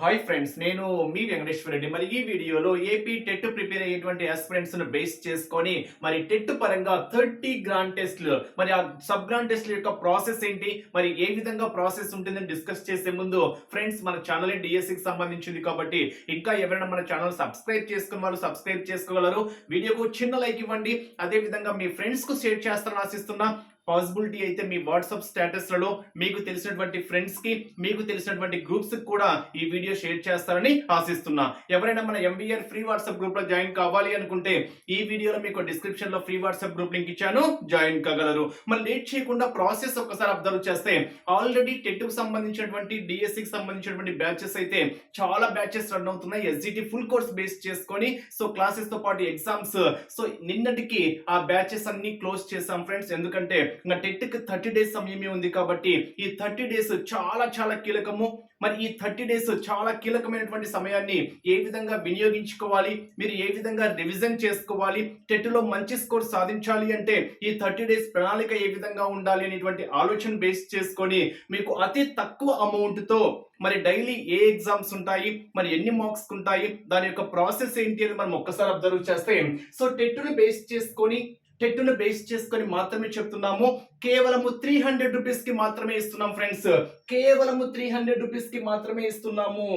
Hi friends నేను మీ వెంకటేశ్వర రెడ్డి. మరి ఈ వీడియోలో ఏపీ టెట్ ప్రిపేర్ అయ్యేటువంటి ఆస్పిరెంట్స్ను బేస్ చేసుకొని మరి టెట్ పరంగా థర్టీ గ్రాండ్ టెస్ట్లు మరి ఆ సబ్ గ్రాండ్ టెస్ట్ల యొక్క ప్రాసెస్ ఏంటి మరి ఏ విధంగా ప్రాసెస్ ఉంటుందని డిస్కస్ చేసే ముందు ఫ్రెండ్స్ మన ఛానల్ డిఎస్సికి సంబంధించింది కాబట్టి ఇంకా ఎవరైనా మన ఛానల్ సబ్స్క్రైబ్ చేసుకున్న వాళ్ళు సబ్స్క్రైబ్ చేసుకోగలరు. వీడియోకు చిన్న లైక్ ఇవ్వండి. అదే విధంగా మీ ఫ్రెండ్స్కు షేర్ చేస్తారని ఆశిస్తున్నా పాసిబిలిటీ అయితే మీ వాట్సాప్ స్టేటస్లలో మీకు తెలిసినటువంటి ఫ్రెండ్స్కి మీకు తెలిసినటువంటి గ్రూప్స్కి కూడా ఈ వీడియో షేర్ చేస్తారని ఆశిస్తున్నా. ఎవరైనా మన ఎంబీఆర్ ఫ్రీ వాట్సాప్ గ్రూప్లో జాయిన్ కావాలి అనుకుంటే ఈ వీడియోలో మీకు డిస్క్రిప్షన్లో ఫ్రీ వాట్సాప్ గ్రూప్ లింక్ ఇచ్చాను. జాయిన్ కాగలరు. మరి లేట్ చేయకుండా ప్రాసెస్ ఒకసారి అబ్జర్వ్ చేస్తే ఆల్రెడీ టెట్కు సంబంధించినటువంటి డిఎస్సి కి సంబంధించినటువంటి బ్యాచెస్ అయితే చాలా బ్యాచెస్ రన్ అవుతున్నాయి. ఎస్జిటి ఫుల్ కోర్స్ బేస్ చేసుకొని సో క్లాసెస్తో పాటు ఎగ్జామ్స్ సో నిన్నటికి ఆ బ్యాచెస్ అన్ని క్లోజ్ చేసాం ఫ్రెండ్స్ ఎందుకంటే ఇంకా టెట్కి థర్టీ డేస్ సమయమే ఉంది కాబట్టి ఈ థర్టీ డేస్ చాలా చాలా కీలకము. మరి ఈ థర్టీ డేస్ చాలా కీలకమైనటువంటి సమయాన్ని ఏ విధంగా వినియోగించుకోవాలి? మీరు ఏ విధంగా రివిజన్ చేసుకోవాలి? టెట్లో మంచి స్కోర్ సాధించాలి అంటే ఈ థర్టీ డేస్ ప్రణాళిక ఏ విధంగా ఉండాలి అనేటువంటి ఆలోచన బేస్ చేసుకొని మీకు అతి తక్కువ అమౌంట్తో మరి డైలీ ఏ ఎగ్జామ్స్ ఉంటాయి? మరి ఎన్ని మార్క్స్ ఉంటాయి దాని యొక్క ప్రాసెస్ ఏంటి అని మనం ఒక్కసారి అబ్జర్వ్ చేస్తే సో టెట్ను బేస్ చేసుకొని టెట్ను బేస్ చేసుకొని మాత్రమే చెప్తున్నాము. కేవలము త్రీ హండ్రెడ్ రూపీస్కి మాత్రమే ఇస్తున్నాం ఫ్రెండ్స్ కేవలము త్రీ హండ్రెడ్ రూపీస్కి మాత్రమే ఇస్తున్నాము.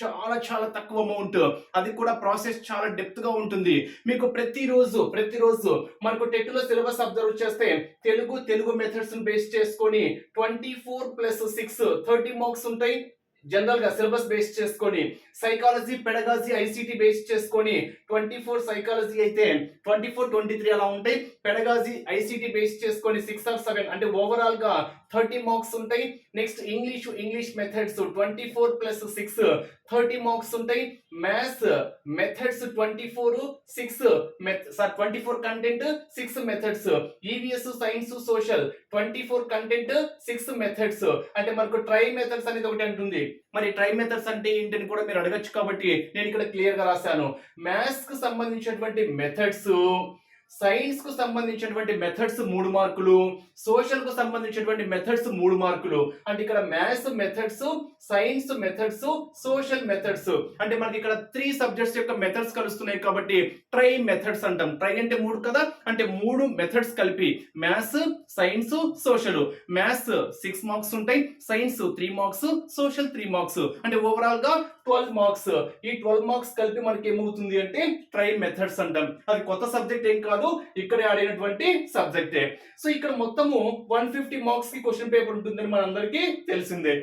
చాలా చాలా తక్కువ అమౌంట్ అది కూడా ప్రాసెస్ చాలా డెప్త్గా ఉంటుంది. మీకు ప్రతిరోజు ప్రతిరోజు మనకు టెట్లో సిలబస్ అబ్జర్వ్ చేస్తే తెలుగు తెలుగు మెథడ్స్ బేస్ చేసుకొని twenty four plus six thirty marks ఉంటాయి. జనరల్గా సిలబస్ బేస్ చేసుకొని సైకాలజీ పెడగాజీ ఐసీటీ బేస్ చేసుకొని ట్వంటీ ఫోర్ సైకాలజీ అయితే ట్వంటీ ఫోర్ ట్వంటీ త్రీ అలా ఉంటాయి పెడగాజీ ఐసీటీ బేస్ చేసుకొని సిక్స్ ఆర్ సెవెన్ అంటే ఓవరాల్గా థర్టీ మార్క్స్ ఉంటాయి. Next English English methods twenty four plus six thirty marks ఉంటాయి. Maths methods twenty four six sir twenty four content six methods EVS science social twenty four content six methods అంటే మనకు try methods అనేది ఒకటి అంటుంది. మరి try methods అంటే ఏంటని కూడా మీరు అడగచ్చు కాబట్టి నేను ఇక్కడ క్లియర్గా రాశాను. మ్యాథ్స్కి సంబంధించినటువంటి మెథడ్స్ సైన్స్కు సంబంధించినటువంటి మెథడ్స్ మూడు మార్కులు సోషల్కు సంబంధించినటువంటి మెథడ్స్ మూడు మార్కులు. అంటే ఇక్కడ maths methods science methods social methods అంటే మనకి ఇక్కడ త్రీ సబ్జెక్ట్స్ యొక్క మెథడ్స్ కలుస్తున్నాయి కాబట్టి ట్రై మెథడ్స్ అంటాం. ట్రై అంటే మూడు కదా? అంటే మూడు మెథడ్స్ కలిపి maths science social maths six marks ఉంటాయి science three marks social three marks అంటే ఓవరాల్గా ట్వెల్వ్ మార్క్స్ ఈ ట్వెల్వ్ మార్క్స్ కలిపి మనకి ఏమవుతుంది అంటే ట్రై మెథడ్స్ అంటాం. అది కొత్త సబ్జెక్ట్ ఏం కాదు. ఇక్కడే ఆడినటువంటి సబ్జెక్టే సో ఇక్కడ మొత్తము వన్ ఫిఫ్టీ మార్క్స్కి క్వశ్చన్ పేపర్ ఉంటుందని మనందరికీ తెలిసిందే.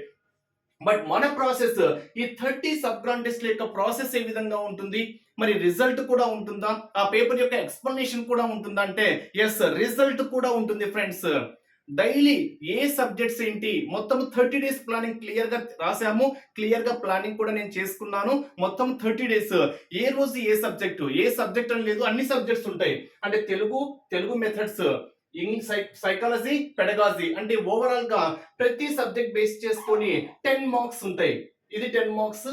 బట్ మన ప్రాసెస్ ఈ థర్టీ సబ్ గ్రాండ్ యొక్క ప్రాసెస్ ఏ విధంగా ఉంటుంది? మరి రిజల్ట్ కూడా ఉంటుందా? ఆ పేపర్ యొక్క ఎక్స్ప్లెనేషన్ కూడా ఉంటుందా? అంటే ఎస్ రిజల్ట్ కూడా ఉంటుంది ఫ్రెండ్స్ డైలీ ఏ సబ్జెక్ట్స్ ఏంటి? మొత్తం థర్టీ డేస్ ప్లానింగ్ క్లియర్గా రాసాము క్లియర్గా ప్లానింగ్ కూడా నేను చేసుకున్నాను. మొత్తం థర్టీ డేస్. ఏ రోజు ఏ సబ్జెక్టు? ఏ సబ్జెక్ట్ అని లేదు. అన్ని సబ్జెక్ట్స్ ఉంటాయి. అంటే Telugu Telugu methods English psychology pedagogy అంటే ఓవరాల్గా ప్రతి సబ్జెక్ట్ బేస్ చేసుకొని టెన్ మార్క్స్ ఉంటాయి. ఇది టెన్ మార్క్స్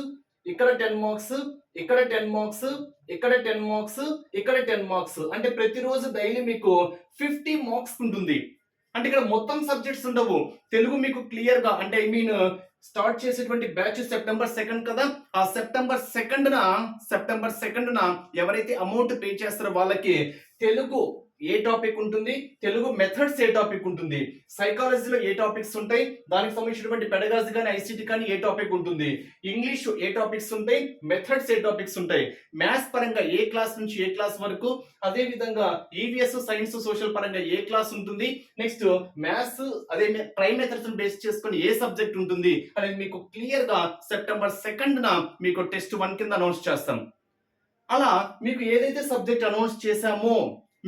ఇక్కడ టెన్ మార్క్స్ ఇక్కడ టెన్ మార్క్స్ ఇక్కడ టెన్ మార్క్స్ ఇక్కడ టెన్ మార్క్స్. అంటే ప్రతిరోజు డైలీ మీకు ఫిఫ్టీ మార్క్స్ ఉంటుంది. అంటే ఇక్కడ మొత్తం సబ్జెక్ట్స్ ఉండవు. తెలుగు మీకు క్లియర్గా అంటే ఐ మీన్ స్టార్ట్ చేసేటువంటి బ్యాచ్ సెప్టెంబర్ సెకండ్ కదా. ఆ సెప్టెంబర్ సెకండ్ సెప్టెంబర్ సెకండ్ ఎవరైతే అమౌంట్ పే చేస్తారో వాళ్ళకి తెలుగు ఏ టాపిక్ ఉంటుంది? తెలుగు మెథడ్స్ ఏ టాపిక్ ఉంటుంది? సైకాలజీలో ఏ టాపిక్స్ ఉంటాయి? దానికి సంబంధించినటువంటి పెడగాజీ కానీ ఐసీటీ కానీ ఏ టాపిక్ ఉంటుంది? ఇంగ్లీష్ ఏ టాపిక్స్ ఉంటాయి? మెథడ్స్ ఏ టాపిక్స్ ఉంటాయి? మ్యాథ్స్ పరంగా ఏ క్లాస్ నుంచి ఏ క్లాస్ వరకు? అదే విధంగా ఈవీఎస్ సైన్స్ సోషల్ పరంగా ఏ క్లాస్ ఉంటుంది? నెక్స్ట్ మ్యాథ్స్ అదే ట్రై మెథడ్స్ బేస్ చేసుకుని ఏ సబ్జెక్ట్ ఉంటుంది? అనేది మీకు క్లియర్గా సెప్టెంబర్ సెకండ్ నా మీకు టెస్ట్ వన్ కింద అనౌన్స్ చేస్తాం. అలా మీకు ఏదైతే సబ్జెక్ట్ అనౌన్స్ చేశామో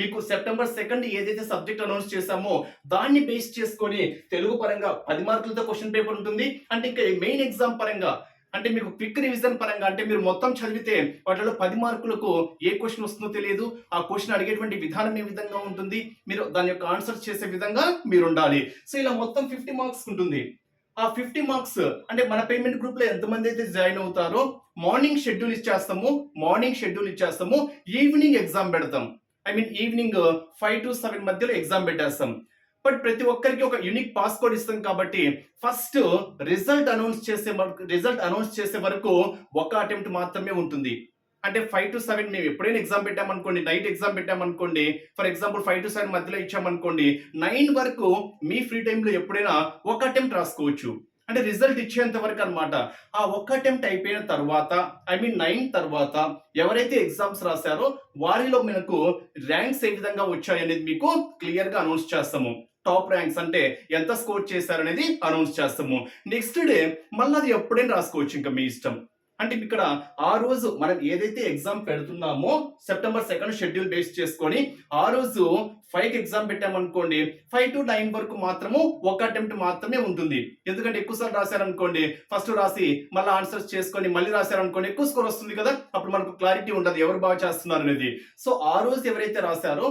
మీకు సెప్టెంబర్ సెకండ్ ఏదైతే సబ్జెక్ట్ అనౌన్స్ చేశామో దాన్ని బేస్ చేసుకొని తెలుగు పరంగా పది మార్కులతో క్వశ్చన్ పేపర్ ఉంటుంది. అంటే ఇంకా మెయిన్ ఎగ్జామ్ పరంగా అంటే మీకు క్విక్ రివిజన్ పరంగా అంటే మీరు మొత్తం చదివితే వాటిలో పది మార్కులకు ఏ క్వశ్చన్ వస్తుందో తెలియదు. ఆ క్వశ్చన్ అడిగేటువంటి విధానం ఏ విధంగా ఉంటుంది మీరు దాని యొక్క ఆన్సర్ చేసే విధంగా మీరు ఉండాలి సో ఇలా మొత్తం ఫిఫ్టీ మార్క్స్ ఉంటుంది. ఆ ఫిఫ్టీ మార్క్స్ అంటే మన పేమెంట్ గ్రూప్లో ఎంతమంది అయితే జాయిన్ అవుతారో మార్నింగ్ షెడ్యూల్ ఇచ్చేస్తాము మార్నింగ్ షెడ్యూల్ ఇచ్చేస్తాము ఈవినింగ్ ఎగ్జామ్ పెడతాం. I mean evening five to seven మధ్యలో ఎగ్జామ్ పెట్టేస్తాం. బట్ ప్రతి ఒక్కరికి ఒక యూనిక్ పాస్ కోడ్ ఇస్తాం కాబట్టి ఫస్ట్ రిజల్ట్ అనౌన్స్ చేసే వరకు రిజల్ట్ అనౌన్స్ చేసే వరకు ఒక అటెంప్ట్ మాత్రమే ఉంటుంది. అంటే ఫైవ్ టు సెవెన్ మేము ఎప్పుడైనా ఎగ్జామ్ పెట్టామనుకోండి నైట్ ఎగ్జామ్ పెట్టామనుకోండి for example five to seven మధ్యలో ఇచ్చామనుకోండి నైన్ వరకు మీ ఫ్రీ టైంలో ఎప్పుడైనా ఒక అటెంప్ట్ రాసుకోవచ్చు. అంటే రిజల్ట్ ఇచ్చేంత వరకు అనమాట ఆ ఒక్క అటెంప్ట్ అయిపోయిన తర్వాత ఐ మీన్ నైన్ తర్వాత ఎవరైతే ఎగ్జామ్స్ రాశారో వారిలో మనకు ర్యాంక్స్ ఏ విధంగా వచ్చాయనేది మీకు క్లియర్గా అనౌన్స్ చేస్తాము. టాప్ ర్యాంక్స్ అంటే ఎంత స్కోర్ చేశారనేది అనౌన్స్ చేస్తాము. నెక్స్ట్ డే మళ్ళీ అది ఎప్పుడైనా రాసుకోవచ్చు ఇంకా మీ ఇష్టం. అంటే ఇక్కడ ఆ రోజు మనం ఏదైతే ఎగ్జామ్ పెడుతున్నామో సెప్టెంబర్ సెకండ్ షెడ్యూల్ బేస్ చేసుకొని ఆ రోజు ఫైవ్ ఎగ్జామ్ పెట్టామనుకోండి ఫైవ్ టు నైన్ వరకు మాత్రము ఒక అటెంప్ట్ మాత్రమే ఉంటుంది. ఎందుకంటే ఎక్కువసార్లు రాశారనుకోండి ఫస్ట్ రాసి మళ్ళీ ఆన్సర్స్ చేసుకొని మళ్ళీ రాశారనుకోండి ఎక్కువ స్కోర్ వస్తుంది కదా అప్పుడు మనకు క్లారిటీ ఉండదు ఎవరు బాగా చేస్తున్నారు అనేది. సో ఆ రోజు ఎవరైతే రాశారో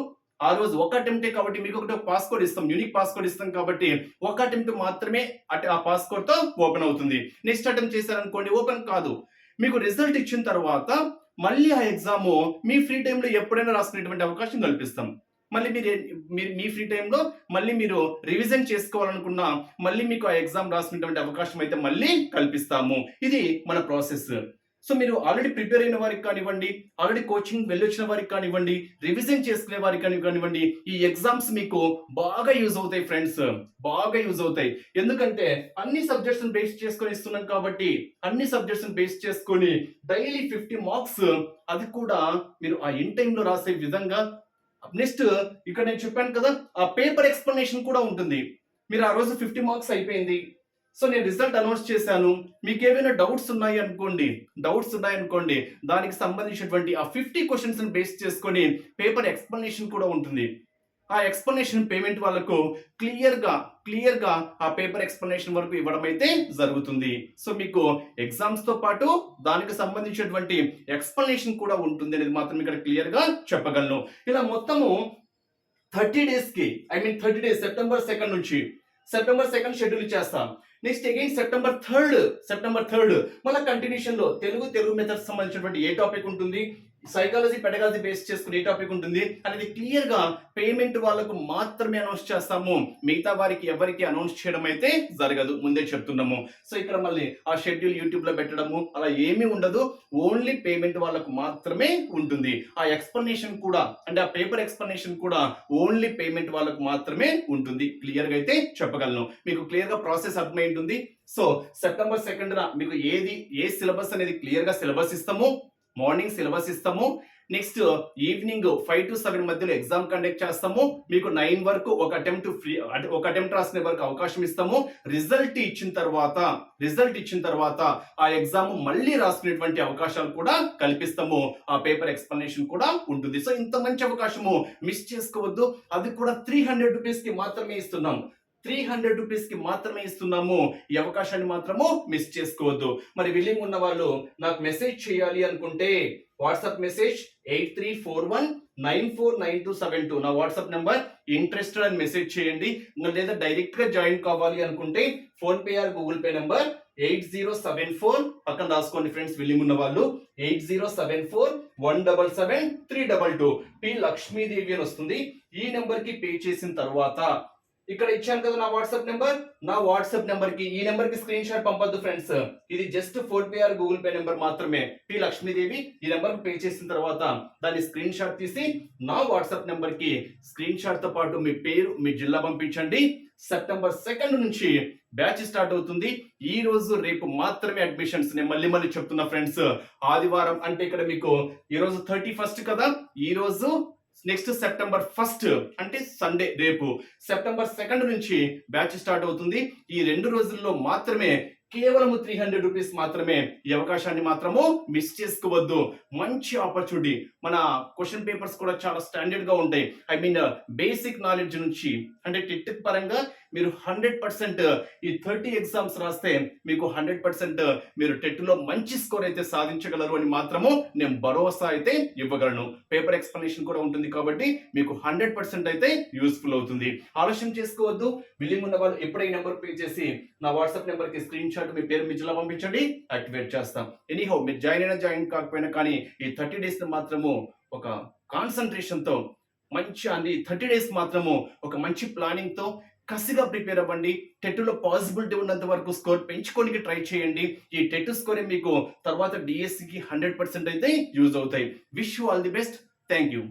ఆ రోజు ఒక అటెంప్టే కాబట్టి మీకు ఒకటి పాస్ కోడ్ ఇస్తాం యూనిక్ పాస్ కోడ్ ఇస్తాం కాబట్టి ఒక అటెంప్ట్ మాత్రమే అటు ఆ పాస్ కోడ్తో ఓపెన్ అవుతుంది. నెక్స్ట్ అటెంప్ట్ చేశారనుకోండి ఓపెన్ కాదు. మీకు రిజల్ట్ ఇచ్చిన తర్వాత మళ్ళీ ఆ ఎగ్జామ్ మీ ఫ్రీ టైంలో ఎప్పుడైనా రాసుకునేటువంటి అవకాశం కల్పిస్తాం. మళ్ళీ మీరు మీరు మీ ఫ్రీ టైంలో మళ్ళీ మీరు రివిజన్ చేసుకోవాలనుకున్నా మళ్ళీ మీకు ఆ ఎగ్జామ్ రాసుకునేటువంటి అవకాశం అయితే మళ్ళీ కల్పిస్తాము. ఇది మన ప్రాసెస్ సో మీరు ఆల్రెడీ ప్రిపేర్ అయిన వారికి కానివ్వండి ఆల్రెడీ కోచింగ్ వెళ్ళొచ్చిన వారికి కానివ్వండి రివిజన్ చేసుకునే వారికి కాని- కానివ్వండి ఈ ఎగ్జామ్స్ మీకు బాగా యూజ్ అవుతాయి ఫ్రెండ్స్ బాగా యూజ్ అవుతాయి. ఎందుకంటే అన్ని సబ్జెక్ట్స్ బేస్ చేసుకొని ఇస్తున్నాం కాబట్టి అన్ని సబ్జెక్ట్స్ బేస్ చేసుకొని డైలీ ఫిఫ్టీ మార్క్స్ అది కూడా మీరు ఆ ఇన్ టైంలో రాసే విధంగా. నెక్స్ట్ ఇక్కడ నేను చెప్పాను కదా ఆ పేపర్ ఎక్స్ప్లెనేషన్ కూడా ఉంటుంది. మీరు ఆ రోజు ఫిఫ్టీ మార్క్స్ అయిపోయింది. సో నేను రిజల్ట్ అనౌన్స్ చేశాను. మీకు ఏమైనా డౌట్స్ ఉన్నాయి అనుకోండి డౌట్స్ ఉన్నాయి అనుకోండి దానికి సంబంధించినటువంటి ఆ ఫిఫ్టీ క్వశ్చన్స్ని బేస్ చేసుకొని పేపర్ ఎక్స్ప్లెనేషన్ కూడా ఉంటుంది. ఆ ఎక్స్ప్లెనేషన్ పేమెంట్ వాళ్ళకు క్లియర్గా క్లియర్గా ఆ పేపర్ ఎక్స్ప్లెనేషన్ వరకు ఇవ్వడం అయితే జరుగుతుంది. సో మీకు ఎగ్జామ్స్తో పాటు దానికి సంబంధించినటువంటి ఎక్స్ప్లెనేషన్ కూడా ఉంటుంది అనేది మాత్రం ఇక్కడ క్లియర్గా చెప్పగలను. ఇలా మొత్తము థర్టీ డేస్కి I mean thirty days September second నుంచి సెప్టెంబర్ సెకండ్ షెడ్యూల్ ఇచ్చేస్తాం. Next again September third September third మళ్ళీ కంటిన్యూషన్లో తెలుగు తెలుగు మెథడ్స్ సంబంధించినటువంటి ఏ టాపిక్ ఉంటుంది? సైకాలజీ పెడగాలజీ బేస్ చేసుకుని ఏ టాపిక్ ఉంటుంది. అనేది క్లియర్గా పేమెంట్ వాళ్ళకు మాత్రమే అనౌన్స్ చేస్తాము. మిగతా వారికి ఎవరికి అనౌన్స్ చేయడం అయితే జరగదు. ముందే చెప్తున్నాము. సో ఇక్కడ మళ్ళీ ఆ షెడ్యూల్ యూట్యూబ్లో పెట్టడము అలా ఏమీ ఉండదు. ఓన్లీ పేమెంట్ వాళ్ళకు మాత్రమే ఉంటుంది. ఆ ఎక్స్ప్లెనేషన్ కూడా అంటే ఆ పేపర్ ఎక్స్ప్లెనేషన్ కూడా ఓన్లీ పేమెంట్ వాళ్ళకు మాత్రమే ఉంటుంది. క్లియర్గా అయితే చెప్పగలను. మీకు క్లియర్గా ప్రాసెస్ అర్థమై ఉంటుంది సో సెప్టెంబర్ సెకండ్ మీకు ఏది ఏ సిలబస్ అనేది క్లియర్గా సిలబస్ ఇస్తాము? మార్నింగ్ సిలబస్ ఇస్తాము. Next evening five to seven మధ్యలో ఎగ్జామ్ కండక్ట్ చేస్తాము. మీకు నైన్ వరకు ఒక అటెంప్ట్ ఫ్రీ ఒక అటెంప్ట్ రాసిన వరకు అవకాశం ఇస్తాము. రిజల్ట్ ఇచ్చిన తర్వాత రిజల్ట్ ఇచ్చిన తర్వాత ఆ ఎగ్జామ్ మళ్ళీ రాసుకునేటువంటి అవకాశాలు కూడా కల్పిస్తాము. ఆ పేపర్ ఎక్స్ప్లెనేషన్ కూడా ఉంటుంది. సో ఇంత మంచి అవకాశము మిస్ చేసుకోవద్దు. అది కూడా త్రీ హండ్రెడ్ రూపీస్కి మాత్రమే ఇస్తున్నాం. త్రీ హండ్రెడ్ రూపీస్కి మాత్రమే ఇస్తున్నాము. ఈ అవకాశాన్ని మాత్రము మిస్ చేసుకోవద్దు. మరి విల్లింగ్ ఉన్న వాళ్ళు నాకు మెసేజ్ చేయాలి అనుకుంటే WhatsApp message eight three four one nine four nine two seven two నా వాట్సాప్ నెంబర్ ఇంట్రెస్టెడ్ అని మెసేజ్ చేయండి. లేదా డైరెక్ట్గా జాయిన్ కావాలి అనుకుంటే PhonePe or Google pay number eight zero seven four పక్కన రాసుకోండి ఫ్రెండ్స్ విల్లింగ్ ఉన్న వాళ్ళు eight zero seven four one double seven three double two P Lakshmidevi అని వస్తుంది. ఈ నెంబర్కి పే చేసిన తర్వాత ఇక్కడ ఇచ్చాను కదా నా వాట్సాప్ నెంబర్. నా వాట్సాప్ నెంబర్కి ఈ నెంబర్కి స్క్రీన్ షాట్ పంపొద్దు ఫ్రెండ్స్ ఇది just PhonePe or Google pay number మాత్రమే. పి లక్ష్మీదేవి ఈ నెంబర్ పే చేసిన తర్వాత దాన్ని స్క్రీన్ షాట్ తీసి నా వాట్సాప్ నెంబర్కి స్క్రీన్ షాట్తో పాటు మీ పేరు మీ జిల్లా పంపించండి. సెప్టెంబర్ సెకండ్ నుంచి బ్యాచ్ స్టార్ట్ అవుతుంది. ఈ రోజు రేపు మాత్రమే అడ్మిషన్స్ నేను మళ్ళీ మళ్ళీ చెప్తున్నా ఫ్రెండ్స్ ఆదివారం అంటే ఇక్కడ మీకు ఈ రోజు థర్టీ ఫస్ట్ కదా? ఈ రోజు నెక్స్ట్ సెప్టెంబర్ ఫస్ట్ అంటే సండే రేపు. సెప్టెంబర్ సెకండ్ నుంచి బ్యాచ్ స్టార్ట్ అవుతుంది. ఈ రెండు రోజుల్లో మాత్రమే కేవలం త్రీ హండ్రెడ్ రూపీస్ మాత్రమే ఈ అవకాశాన్ని మాత్రము మిస్ చేసుకోవద్దు. మంచి ఆపర్చునిటీ మన క్వశ్చన్ పేపర్స్ కూడా చాలా స్టాండర్డ్గా ఉంటాయి. ఐ మీన్ బేసిక్ నాలెడ్జ్ నుంచి అంటే టెట్ పరంగా మీరు హండ్రెడ్ పర్సెంట్ ఈ థర్టీ ఎగ్జామ్స్ రాస్తే మీకు హండ్రెడ్ పర్సెంట్ మీరు టెట్లో మంచి స్కోర్ అయితే సాధించగలరు అని మాత్రము నేను భరోసా అయితే ఇవ్వగలను. పేపర్ ఎక్స్ప్లెనేషన్ కూడా ఉంటుంది కాబట్టి మీకు హండ్రెడ్ పర్సెంట్ అయితే యూస్ఫుల్ అవుతుంది. ఆలస్యం చేసుకోవద్దు. విల్లింగ్ ఉన్న వాళ్ళు ఎప్పుడైనా నెంబర్ పే చేసి నా వాట్సాప్ నెంబర్కి స్క్రీన్ షాట్ మీ పేరు మీ పంపించండి. యాక్టివేట్ చేస్తాం. ఎనీహో మీరు జాయిన్ అయినా జాయిన్ కాకపోయినా కానీ ఈ థర్టీ డేస్ మాత్రము ఒక కాన్సన్ట్రేషన్తో మంచి అన్ని థర్టీ డేస్ మాత్రము ఒక మంచి ప్లానింగ్తో కసిగా ప్రిపేర్ అవ్వండి. టెట్లో పాసిబిలిటీ ఉన్నంత వరకు స్కోర్ పెంచుకోనికి ట్రై చేయండి. ఈ టెట్ స్కోరే మీకు తర్వాత డిఎస్సికి హండ్రెడ్ పర్సెంట్ అయితే యూజ్ అవుతాయి. Wish you all the best thank you